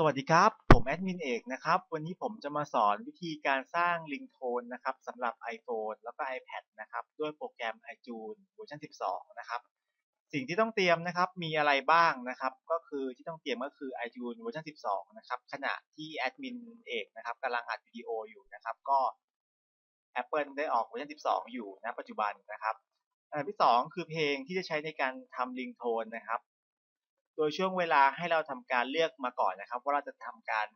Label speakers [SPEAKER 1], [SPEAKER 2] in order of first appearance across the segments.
[SPEAKER 1] สวัสดีครับ ผมแอดมินเอกนะครับ วันนี้ผมจะมาสอนวิธีการสร้างลิงโทนนะครับสำหรับ iPhone แล้วก็ iPad นะครับ ด้วยโปรแกรม iTunes เวอร์ชัน12 นะครับ สิ่งที่ต้องเตรียมนะครับมีอะไรบ้างนะครับ ก็คือที่ต้องเตรียมก็คือ iTunes เวอร์ชัน12 นะครับ ขณะที่แอดมินเอกนะครับกำลังอัดวิดีโออยู่นะครับ ก็ Apple ได้ออกเวอร์ชัน12 อยู่ณปัจจุบันนะครับอันที่ 2 คือเพลงที่จะใช้ในการทำลิงโทนนะครับ โดยช่วงเวลาให้เราทำการเลือกมาก่อนนะครับ ว่าเราจะทำการ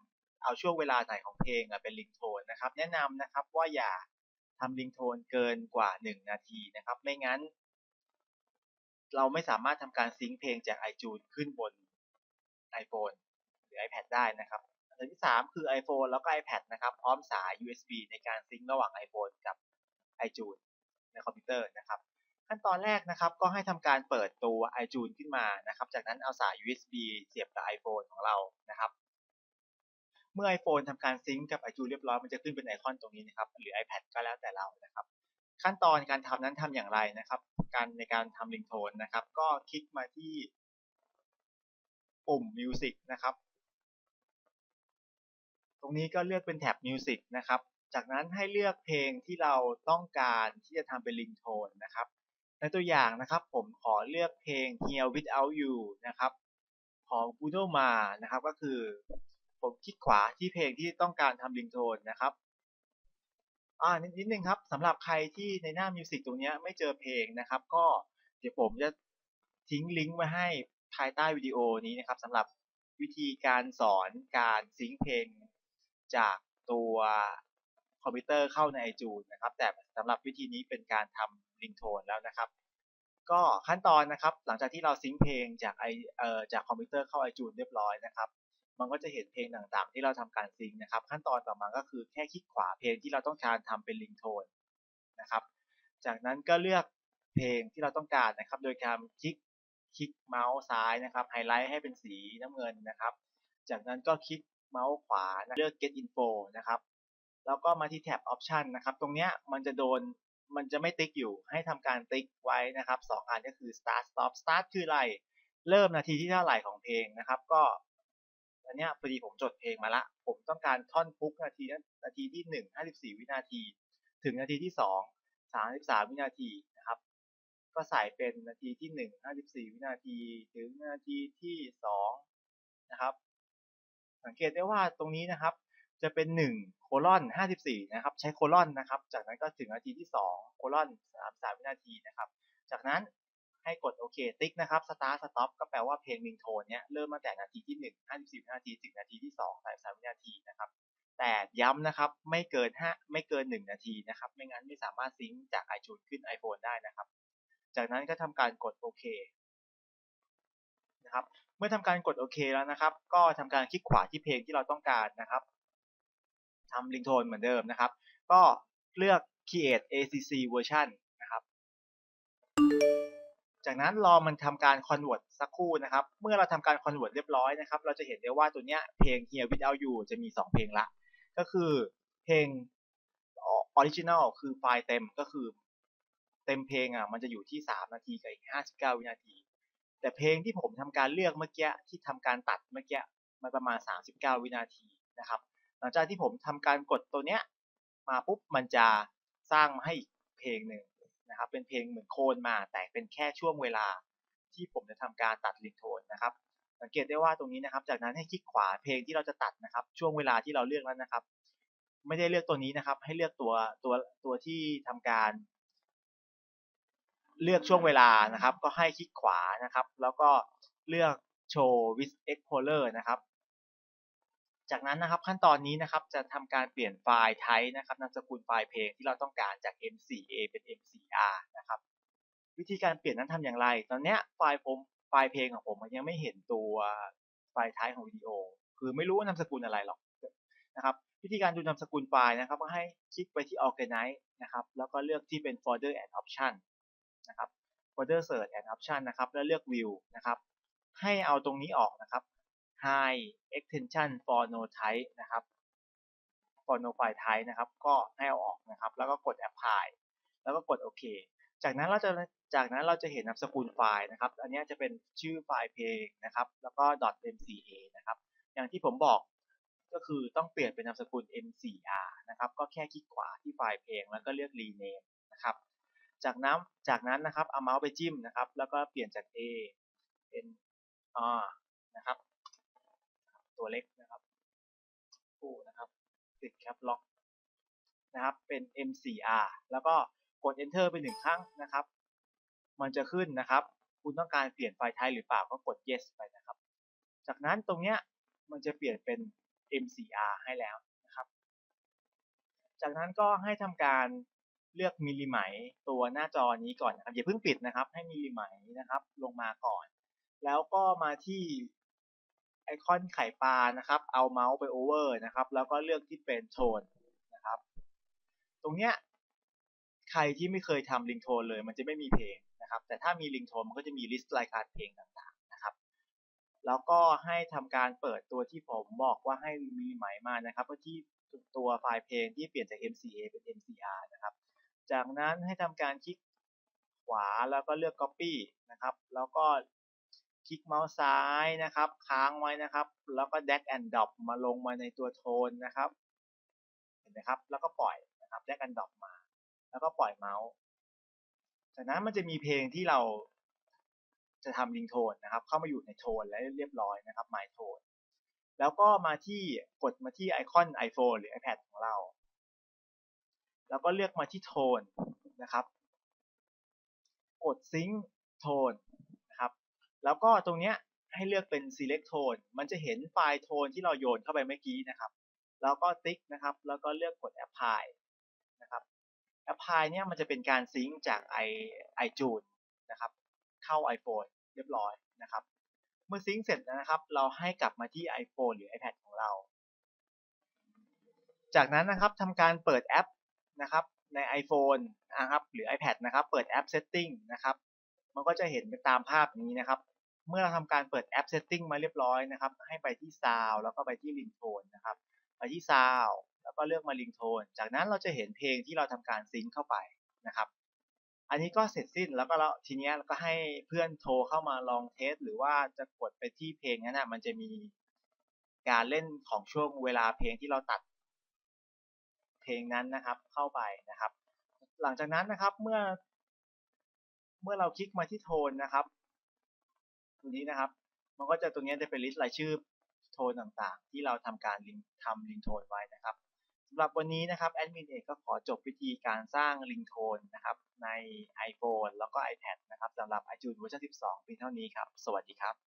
[SPEAKER 1] เอาช่วงเวลาไหนของเพลงเป็นลิงโทนนะครับ แนะนำนะครับว่าอย่าทำลิงโทนเกินกว่า 1 นาทีนะครับ ไม่งั้น เราไม่สามารถทำการซิงค์เพลงจาก iTunes ขึ้นบน iPhone หรือ iPad ได้นะครับอันที่ 3 คือ iPhone แล้วก็ iPad นะครับพร้อมสาย USB ในการซิงค์ระหว่าง iPhone กับ iTunes ในคอมพิวเตอร์นะครับ ขั้นตอนแรกนะครับ ก็ให้ทำการเปิดตัว iTunes ขึ้นมานะครับ จากนั้นเอาสาย USB เสียบกับ iPhone ของเรานะครับ เมื่อ iPhone ทำการซิงก์กับ iTunes เรียบร้อยมันจะขึ้นเป็นไอคอนตรงนี้นะครับ หรือ iPad ก็แล้วแต่เรานะครับ ขั้นตอนการทำนั้นทำอย่างไรนะครับ การในการทำลิงโทนนะครับ ก็คลิกมาที่ปุ่ม Music นะครับ ตรงนี้ก็เลือกเป็นแท็บ Music นะครับ จากนั้นให้เลือกเพลงที่เราต้องการที่จะทำเป็นลิงโทนนะครับ ในตัวอย่างนะครับผมขอเลือกเพลง Here Without You นะครับของ Bruno Mars นะครับก็คือผมคลิกขวาที่เพลงที่ต้องการทำลิงโทนนะครับอ่านิดนึงครับสำหรับใครที่ในหน้ามิวสิกตรงนี้ไม่เจอเพลงนะครับ ก็เดี๋ยวผมจะทิ้งลิงก์ไว้ให้ภายใต้วิดีโอนี้นะครับสำหรับวิธีการสอนการซิงเพลงจากตัวคอมพิวเตอร์เข้าใน iTunes นะครับ แต่สำหรับวิธีนี้เป็นการทำ ลิงโทนแล้วนะครับ ก็ขั้นตอนนะครับ หลังจากที่เราซิงค์เพลงจากไอเอ่อจากคอมพิวเตอร์เข้า iTunes เรียบร้อยนะครับ มันก็จะเห็นเพลงต่างๆ ที่เราทำการซิงค์นะครับ ขั้นตอนต่อมาก็คือแค่คลิกขวาเพลงที่เราต้องการทำเป็นลิงโทนนะครับ จากนั้นก็เลือกเพลงที่เราต้องการนะครับ โดยการคลิกคลิกเมาส์ซ้ายนะครับไฮไลท์ให้เป็นสีน้ำเงินนะครับ จากนั้นก็คลิกเมาส์ขวาเลือก get info นะครับ แล้วก็มาที่แท็บ option นะครับ ตรงเนี้ยมันจะโดน มันจะไม่ติ๊กอยู่ให้ทำการติ๊กไว้นะครับสองอันก็คือ start stop start คืออะไร เริ่มนาทีที่เท่าไหร่ของเพลงนะครับ ก็อันนี้พอดีผมจดเพลงมาละ ผมต้องการท่อนพุกนาทีนั้นนาทีที่หนึ่งห้าสิบสี่วินาที ถึงนาทีที่สองสามสิบสามวินาทีนะครับ ก็ใส่เป็นนาทีที่หนึ่งห้าสิบสี่วินาที ถึงนาทีที่สองนะครับ สังเกตได้ว่าตรงนี้นะครับ จะเป็น1โคลอน54นะครับใช้โคลอนนะครับ จากนั้นก็ถึงนาทีที่ 2 โคลอน33วินาทีนะครับ จากนั้นให้กดโอเคติ๊กนะครับ start stop ก็แปลว่าเพลงลิงโทนเนี้ยเริ่มมาแต่นาทีที่ 1 54วินาทีถึงนาทีที่2 33วินาทีนะครับ แต่ย้ำนะครับไม่เกิน5ไม่เกิน 1 นาทีนะครับ ไม่งั้นไม่สามารถซิงค์จาก iTunes ขึ้น iPhone ได้นะครับ จากนั้นก็ทำการกดโอเคนะครับ เมื่อทำการกดโอเคแล้วนะครับ ก็ทำการคลิกขวาที่เพลงที่เราต้องการนะครับ ทำลิงโทนเหมือนเดิมนะครับ ก็เลือก create acc version นะครับ จากนั้นรอมันทำการ convert สักครู่นะครับ เมื่อเราทำการ convert เรียบร้อยนะครับ เราจะเห็นได้ว่าตัวเนี้ยเพลง Here Without You จะมี 2 เพลงละ ก็คือเพลง original คือไฟล์เต็มก็คือเต็มเพลงอะมันจะอยู่ที่ 3 นาทีกับอีก 59 วินาที แต่เพลงที่ผมทำการเลือกเมื่อกี้ที่ทำการตัดเมื่อกี้มันประมาณ 39 วินาทีนะครับ หลังจากที่ผมทำการกดตัวเนี้ยมาปุ๊บมันจะสร้างมาให้อีกเพลงหนึ่งนะครับ เป็นเพลงเหมือนโคนมาแต่เป็นแค่ช่วงเวลาที่ผมจะทำการตัดลิงโทนนะครับ สังเกตได้ว่าตรงนี้นะครับ จากนั้นให้คลิกขวาเพลงที่เราจะตัดนะครับ ช่วงเวลาที่เราเลือกแล้วนะครับ ไม่ได้เลือกตัวนี้นะครับ ให้เลือกตัวตัวตัวที่ทำการ เลือกช่วงเวลานะครับ ก็ให้คลิกขวานะครับ แล้วก็เลือกโชว์ with explorer นะครับ จากนั้นนะครับขั้นตอนนี้นะครับจะทำการเปลี่ยนไฟล์ type นะครับนามสกุลไฟล์เพลงที่เราต้องการจาก M4A เป็น M4R นะครับ วิธีการเปลี่ยนนั้นทำอย่างไร ตอนนี้ไฟล์ผมไฟล์เพลงของผมมันยังไม่เห็นตัวไฟล์ type ของวิดีโอ คือไม่รู้ว่านามสกุลอะไรหรอกนะครับวิธีการดูนามสกุลไฟล์นะครับก็ให้คลิกไปที่ organize นะครับแล้วก็เลือกที่เป็น folder and option นะครับ folder search and option นะครับแล้วเลือก view นะครับให้เอาตรงนี้ออกนะครับ high extension for no type นะครับ for no file type นะครับ ก็ให้เอาออกนะครับ แล้วก็กด apply แล้วก็กดโอเคจากนั้นเราจะจากนั้นเราจะเห็นนามสกุลไฟล์นะครับ อันนี้จะเป็นชื่อไฟล์เพลงนะครับ แล้วก็ .mca นะครับ อย่างที่ผมบอกก็คือต้องเปลี่ยนเป็นนามสกุล M4R นะครับ ก็แค่คลิกขวาที่ไฟล์เพลงแล้วก็เลือก rename นะครับ จากนั้นจากนั้นนะครับเอาเมาส์ไปจิ้มนะครับ แล้วก็เปลี่ยนจาก A เป็น R นะครับ ตัวเล็กนะครับกู้นะครับ ติดแคปล็อกนะครับ เป็น M4R แล้วก็กด Enter ไปหนึ่งครั้งนะครับ มันจะขึ้นนะครับ คุณต้องการเปลี่ยนไฟล์ไทป์หรือเปล่าก็กด Yes ไปนะครับ จากนั้นตรงเนี้ยมันจะเปลี่ยนเป็น M4R ให้แล้วนะครับ จากนั้นก็ให้ทำการเลือกมิลลิไหมตัวหน้าจอนี้ก่อนนะครับอย่าเพิ่งปิดนะครับ ให้มิลลิไหมนะครับ ลงมาก่อน แล้วก็มาที่ อคอนไข่ปลานะครับ เอาเมาส์ไปโอเวอร์นะครับ แล้วก็เลือกที่เป็นโทนนะครับ ตรงเนี้ยใครที่ไม่เคยทำลิงโทนเลย มันจะไม่มีเพลงนะครับ แต่ถ้ามีลิงโทนมันก็จะมีลิสต์รายการเพลงต่างๆนะครับ แล้วก็ให้ทำการเปิดตัวที่ผมบอกว่าให้มีหมายมานะครับก็ที่ตัวไฟล์เพลงที่เปลี่ยนจาก MCA เป็น MCR นะครับ จากนั้นให้ทำการคลิกขวาแล้วก็เลือก Copy นะครับ แล้วก็ คลิกเมาส์ซ้ายนะครับ ค้างไว้นะครับ แล้วก็ drag and drop มาลงมาในตัวโทนนะครับ เห็นไหมครับ แล้วก็ปล่อยนะครับ drag and drop มา แล้วก็ปล่อยเมาส์ จากนั้นมันจะมีเพลงที่เราจะทำลิงโทนนะครับ เข้ามาอยู่ในโทนแล้วเรียบร้อยนะครับ my tone แล้วก็มาที่กดมาที่ไอคอน iPhone หรือ iPad ของเรา แล้วก็เลือกมาที่โทนนะครับ กด sync tone น แล้วก็ตรงเนี้ยให้เลือกเป็น select tone มันจะเห็นไฟล์โทนที่เราโยนเข้าไปเมื่อกี้นะครับ แล้วก็ติ๊กนะครับ แล้วก็เลือกกด apply นะครับ apply เนี่ยมันจะเป็นการซิงค์จาก i iTunes นะครับ เข้า iPhone เรียบร้อยนะครับ เมื่อซิงค์เสร็จนะครับ เราให้กลับมาที่ iPhone หรือ iPad ของเรา จากนั้นนะครับทำการเปิดแอปนะครับใน iPhone นะครับหรือ iPad นะครับ เปิดแอป Setting นะครับ มันก็จะเห็นไปตามภาพนี้นะครับ เมื่อเราทำการเปิดแอป Setting มาเรียบร้อยนะครับ ให้ไปที่ Sound แล้วก็ไปที่ Ringtone นะครับ ไปที่ Sound แล้วก็เลือกมา Ringtone จากนั้นเราจะเห็นเพลงที่เราทำการซิงค์เข้าไปนะครับ อันนี้ก็เสร็จสิ้นแล้วก็แล้วทีนี้เราก็ให้เพื่อนโทรเข้ามาลองเทส หรือว่าจะกดไปที่เพลงนั้นนะมันจะมีการเล่นของช่วงเวลาเพลงที่เราตัด เพลงนั้นนะครับเข้าไปนะครับ หลังจากนั้นนะครับเมื่อ เมื่อเราคลิกมาที่โทนนะครับ ตัวนี้นะครับ มันก็จะตรงนี้จะเป็นลิสต์รายชื่อโทนต่างๆ ที่เราทำการลิงทำลิงโทนไว้นะครับสำหรับวันนี้นะครับแอดมินเอกก็ขอจบวิธีการสร้างลิงโทนนะครับใน iPhone แล้วก็ iPad นะครับสำหรับ iTunes เวอร์ชัน12เพียงเท่านี้ครับ สวัสดีครับ